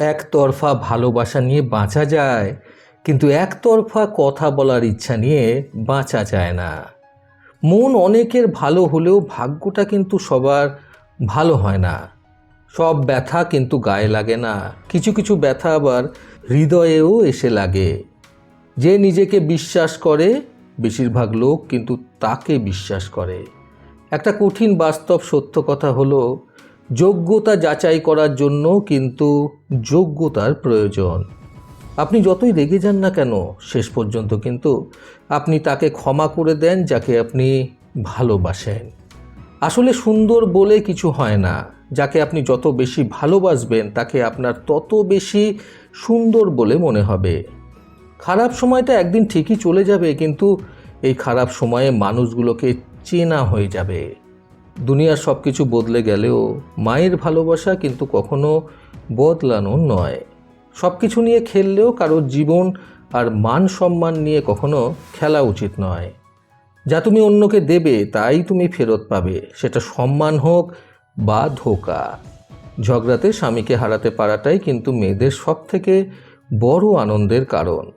একতরফা ভালোবাসা নিয়ে বাঁচা যায়, কিন্তু একতরফা কথা বলার ইচ্ছা নিয়ে বাঁচা যায় না। মন অনেকের ভালো হলেও ভাগ্যটা কিন্তু সবার ভালো হয় না। সব ব্যথা কিন্তু গায়ে লাগে না, কিছু কিছু ব্যথা আবার হৃদয়েও এসে লাগে। যে নিজেকে বিশ্বাস করে, বেশিরভাগ লোক কিন্তু তাকে বিশ্বাস করে। একটা কঠিন বাস্তব সত্য কথা হলো যোগ্যতা যাচাই করার জন্য কিন্তু যোগ্যতার প্রয়োজন। আপনি যতই রেগে যান না কেন, শেষ পর্যন্ত কিন্তু আপনি তাকে ক্ষমা করে দেন যাকে আপনি ভালোবাসেন। আসলে সুন্দর বলে কিছু হয় না। যাকে আপনি যত বেশি ভালোবাসবেন, তাকে আপনার তত বেশি সুন্দর বলে মনে হবে। খারাপ সময়টা একদিন ঠিকই চলে যাবে, কিন্তু এই খারাপ সময়ে মানুষগুলোকে চেনা হয়ে যাবে। দুনিয়ার সব কিছু বদলে গেলেও মায়ের ভালোবাসা কিন্তু কখনো বদলানো নয়। সব কিছু নিয়ে খেললেও কারোর জীবন আর মান সম্মান নিয়ে কখনো খেলা উচিত নয়। যা তুমি অন্যকে দেবে, তাই তুমি ফেরত পাবে। সেটা সম্মান হোক বা ধোকা। ঝগড়াতে স্বামীকে হারাতে পারাটাই কিন্তু মেয়েদের সব থেকে বড় আনন্দের কারণ।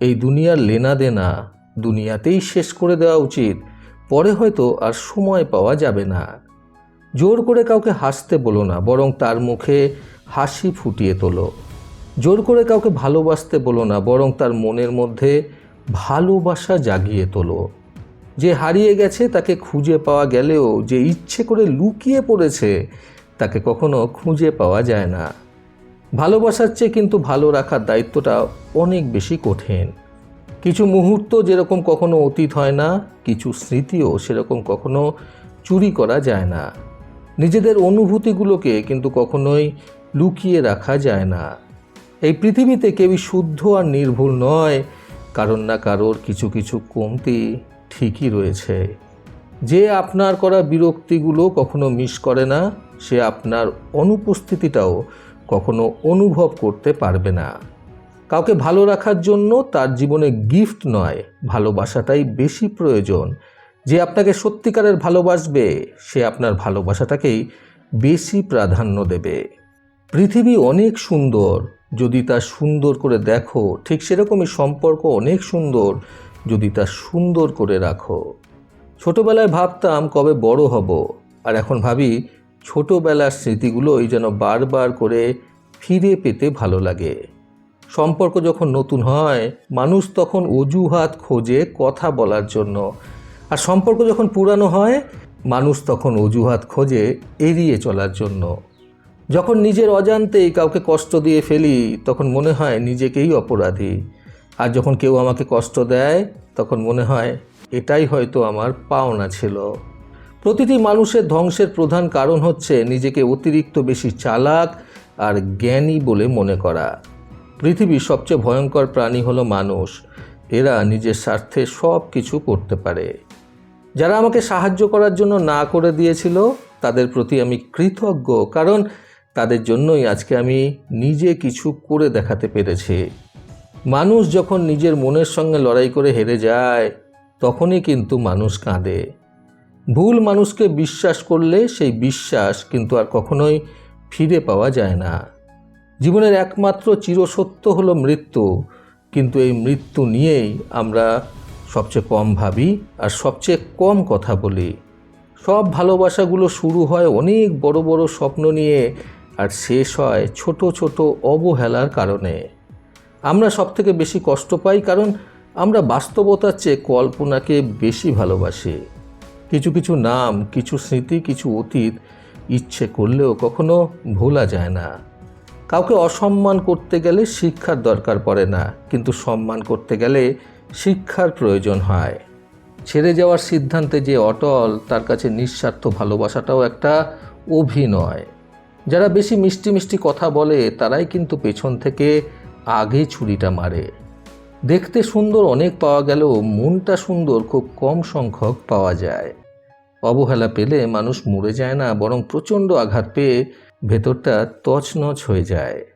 এই দুনিয়ার লেনা দেনা দুনিয়াতেই শেষ করে দেওয়া উচিত। পরে হয়তো আর সময় পাওয়া যাবে না। জোর করে কাউকে হাসতে বলো না, বরং তার মুখে হাসি ফুটিয়ে তোলো। জোর করে কাউকে ভালোবাসতে বলো না, বরং তার মনের মধ্যে ভালোবাসা জাগিয়ে তোলো। যে হারিয়ে গেছে তাকে খুঁজে পাওয়া গেলেও, যে ইচ্ছে করে লুকিয়ে পড়েছে, তাকে কখনো খুঁজে পাওয়া যায় না। ভালোবাসার চেয়ে কিন্তু ভালো রাখার দায়িত্বটা অনেক বেশি কঠিন। কিছু মুহূর্ত যেরকম কখনো অতীত হয় না, কিছু স্মৃতিও সেরকম কখনো চুরি করা যায় না। নিজেদের অনুভূতিগুলোকে কিন্তু কখনোই লুকিয়ে রাখা যায় না। এই পৃথিবীতে কেউই শুদ্ধ আর নির্ভুল নয়, কারণ না কারোর কিছু কিছু কমতি ঠিকই রয়েছে। যে আপনার করা বিরক্তিগুলো কখনো মিস করে না, সে আপনার অনুপস্থিতিটাও কখনো অনুভব করতে পারবে না। কাউকে ভালো রাখার জন্য তার জীবনে গিফট নয়, ভালোবাসাটাই বেশি প্রয়োজন। যে আপনাকে সত্যিকারের ভালোবাসবে, সে আপনার ভালোবাসাটাকেই বেশি প্রাধান্য দেবে। পৃথিবী অনেক সুন্দর, যদি তা সুন্দর করে দেখো, ঠিক সেরকমই সম্পর্ক অনেক সুন্দর, যদি তা সুন্দর করে রাখো। ছোটবেলায় ভাবতাম কবে বড় হব, আর এখন ভাবি ছোটবেলার স্মৃতিগুলোই যেন বারবার করে ফিরে পেতে ভালো লাগে। সম্পর্ক যখন নতুন হয়, মানুষ তখন অজুহাত খোঁজে কথা বলার জন্য। আর সম্পর্ক যখন পুরানো হয়, মানুষ তখন অজুহাত খোঁজে এড়িয়ে চলার জন্য। যখন নিজের অজান্তেই কাউকে কষ্ট দিয়ে ফেলি, তখন মনে হয় নিজেকেই অপরাধী। আর যখন কেউ আমাকে কষ্ট দেয়, তখন মনে হয় এটাই হয়তো আমার পাওনা ছিল। প্রতিটি মানুষের ধ্বংসের প্রধান কারণ হচ্ছে নিজেকে অতিরিক্ত বেশি চালাক আর জ্ঞানী বলে মনে করা। পৃথিবীর সবচেয়ে ভয়ঙ্কর প্রাণী হলো মানুষ। এরা নিজের স্বার্থে সব কিছু করতে পারে। যারা আমাকে সাহায্য করার জন্য না করে দিয়েছিল, তাদের প্রতি আমি কৃতজ্ঞ, কারণ তাদের জন্যই আজকে আমি নিজে কিছু করে দেখাতে পেরেছি। মানুষ যখন নিজের মনের সঙ্গে লড়াই করে হেরে যায়, তখনই কিন্তু মানুষ কাঁদে। ভুল মানুষকে বিশ্বাস করলে সেই বিশ্বাস কিন্তু আর কখনোই ফিরে পাওয়া যায় না। জীবনের একমাত্র চিরসত্য হলো মৃত্যু, কিন্তু এই মৃত্যু নিয়েই আমরা সবচেয়ে কম ভাবি আর সবচেয়ে কম কথা বলি। সব ভালোবাসাগুলো শুরু হয় অনেক বড় বড় স্বপ্ন নিয়ে আর শেষ হয় ছোট ছোট অবহেলার কারণে। আমরা সব থেকে বেশি কষ্ট পাই কারণ আমরা বাস্তবতার চেয়ে কল্পনাকে বেশি ভালোবাসি। কিছু কিছু নাম, কিছু স্মৃতি, কিছু অতীত ইচ্ছে করলেও কখনো ভোলা যায় না। কাউকে অসম্মান করতে গেলে শিক্ষার দরকার পড়ে না, কিন্তু সম্মান করতে গেলে শিক্ষার প্রয়োজন হয়। ছেড়ে যাওয়ার সিদ্ধান্তে যে অটল, তার কাছে নিঃস্বার্থ ভালোবাসাটাও একটা অভিনয়। যারা বেশি মিষ্টি মিষ্টি কথা বলে, তারাই কিন্তু পেছন থেকে আগে ছুরিটা মারে। দেখতে সুন্দর অনেক পাওয়া গেলেও মনটা সুন্দর খুব কম সংখ্যক পাওয়া যায়। অবহেলা পেলে মানুষ মরে যায় না, বরং প্রচণ্ড আঘাত পেয়ে ভেতরটা তছনছ হয়ে যায়।